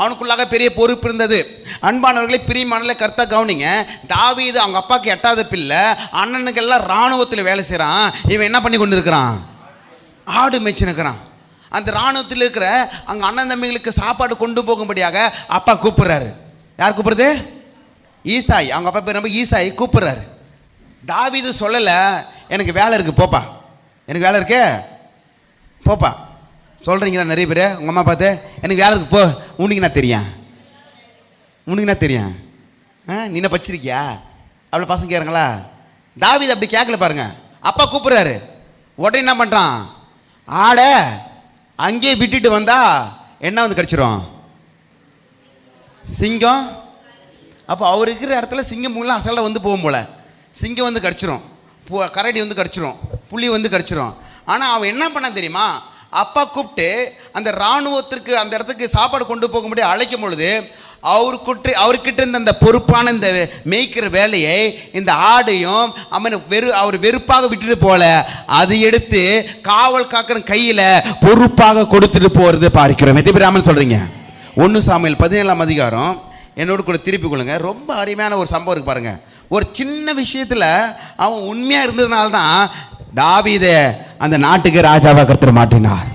அவனுக்குள்ளாக பெரிய பொறுப்பு இருந்தது. அன்பானவர்களை பிரியமானல கருத்தா கவனிங்க. தாவீது அவங்க அப்பாவுக்கு எட்டாவது பிள்ளை. அண்ணனுக்கெல்லாம் இராணுவத்தில் வேலை செய்கிறான் இவன் என்ன பண்ணி கொண்டு இருக்கிறான் ஆடு மேய்ச்சினுக்கிறான் அந்த இராணுவத்தில் இருக்கிற அங்கே அண்ணன் தம்பிகளுக்கு சாப்பாடு கொண்டு போகும்படியாக அப்பா கூப்பிடுறாரு. யார் கூப்பிடுறது? ஈசாய். அவங்க அப்பா பேர் நம்ம ஈசாய். கூப்பிடுறாரு. தாவீது சொல்லலை எனக்கு வேலை இருக்குது போப்பா. எனக்கு வேலை இருக்கே போப்பா. சொல்கிறீங்களா நிறைய பேர்? உங்கள் அம்மா பார்த்து எனக்கு வேலைக்கு போ. உனக்கு நான் தெரியும்? உனக்கு நான் தெரியும்? ஆ நீ என்ன பச்சிருக்கியா அவ்வளோ பசங்க கேருங்களா தாவீது அப்படி கேட்கல பாருங்க. அப்பா கூப்பிட்றாரு. உடனே என்ன பண்ணுறான் ஆடை அங்கேயே விட்டுட்டு வந்தா என்ன வந்து கிடச்சிரும்? சிங்கம். அப்போ அவர் இருக்கிற இடத்துல சிங்கம் மூலம் அசலில் வந்து போகும் போல. சிங்கம் வந்து கடிச்சிரும். கரடி வந்து கடிச்சிரும். புளி வந்து கடிச்சிரும். ஆனால் அவன் என்ன பண்ண தெரியுமா? அப்பா கூப்பிட்டு அந்த இராணுவத்திற்கு அந்த இடத்துக்கு சாப்பாடு கொண்டு போக அழைக்கும் பொழுது அவர் குற்று அவர்கிட்ட இருந்த அந்த பொறுப்பான இந்த மேய்க்கிற வேலையை இந்த ஆடையும் அவன் வெறு அவர் வெறுப்பாக விட்டுட்டு போல அதை எடுத்து காவல் காக்கிற கையில் பொறுப்பாக கொடுத்துட்டு போகிறது பார்க்கிறோம். எத்தனை சொல்கிறீங்க ஒன்று சாமியல் பதினேழாம் அதிகாரம். என்னோட கூட திருப்பி கொள்ளுங்க. ரொம்ப அருமையான ஒரு சம்பவம் இருக்கு பாருங்கள் ஒரு சின்ன விஷயத்தில் அவன் உண்மையாக இருந்ததுனால தான் தாவிதை அந்த நாட்டுக்கு ராஜாவாக கருத்துற மாட்டினார்